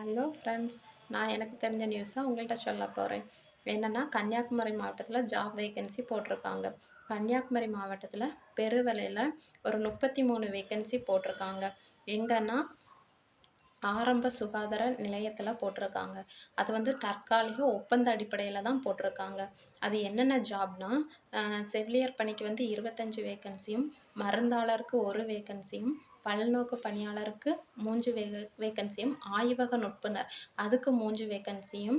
Hello friends நான் எனக்கு தெரிஞ்ச நியூஸாக உங்கள்கிட்ட சொல்ல போகிறேன் என்னென்னா கன்னியாகுமரி மாவட்டத்தில் ஜாப் வேகன்சி போட்டிருக்காங்க. கன்னியாகுமரி மாவட்டத்தில் பெருவிலையில் ஒரு முப்பத்தி மூணு வேகன்சி போட்டிருக்காங்க. எங்கன்னா ஆரம்ப சுகாதார நிலையத்தில் போட்டிருக்காங்க. அது வந்து தற்காலிக ஒப்பந்த அடிப்படையில் தான் போட்டிருக்காங்க. அது என்னென்ன ஜாப்னா செவிலியர் பணிக்கு வந்து இருபத்தஞ்சி வேகன்சியும் மருந்தாளருக்கு ஒரு வேகன்சியும் பல்நோக்கு பணியாளருக்கு மூன்று வேக வேக்கன்சியும் ஆய்வக நுட்புனர். அதுக்கு மூன்று வேக்கன்சியும்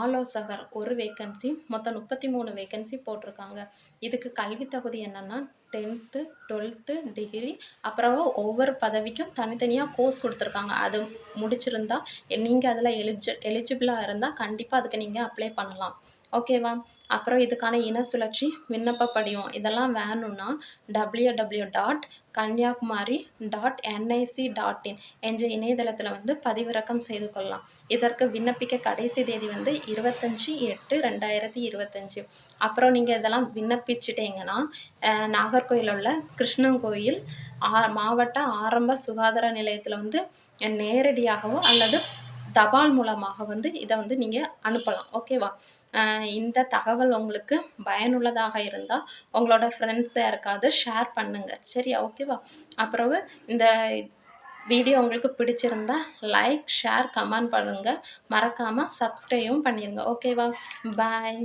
ஆலோசகர் ஒரு வேக்கன்சி மொத்தம் முப்பத்தி மூணு வேக்கன்சி போட்டிருக்காங்க. இதுக்கு கல்வி தகுதி என்னென்னா டென்த்து டுவெல்த்து டிகிரி அப்புறம் ஒவ்வொரு பதவிக்கும் தனித்தனியாக கோர்ஸ் கொடுத்துருக்காங்க. அது முடிச்சிருந்தா நீங்கள் அதில் எலிஜி எலிஜிபிளாக இருந்தால் கண்டிப்பாக அதுக்கு நீங்கள் அப்ளை பண்ணலாம். ஓகேவா அப்புறம் இதுக்கான இன சுழற்சி விண்ணப்ப படிவம் இதெல்லாம் வேணும்னா W W dot Kanyakumari dot NIC dot in என்ற இணையதளத்தில் வந்து பதிவிறக்கம் செய்து கொள்ளலாம். இதற்கு விண்ணப்பிக்க கடைசி தேதி வந்து இருபத்தஞ்சி எட்டு ரெண்டாயிரத்தி இருபத்தஞ்சி. அப்புறம் நீங்கள் இதெல்லாம் விண்ணப்பிச்சிட்டிங்கன்னா நாகர்கோயில் உள்ள கிருஷ்ணங்கோயில் ஆ மாவட்ட ஆரம்ப சுகாதார நிலையத்தில் வந்து நேரடியாகவோ அல்லது தபால் மூலமாக வந்து இதை வந்து நீங்கள் அனுப்பலாம். ஓகேவா இந்த தகவல் உங்களுக்கு பயனுள்ளதாக இருந்தால் உங்களோட ஃப்ரெண்ட்ஸ் யாருக்காவது ஷேர் பண்ணுங்கள் சரியா? ஓகேவா அப்புறம் இந்த வீடியோ உங்களுக்கு பிடிச்சிருந்தா லைக் ஷேர் கமெண்ட் பண்ணுங்கள் மறக்காமல் சப்ஸ்கிரைபும் பண்ணிடுங்க ஓகேவா பாய்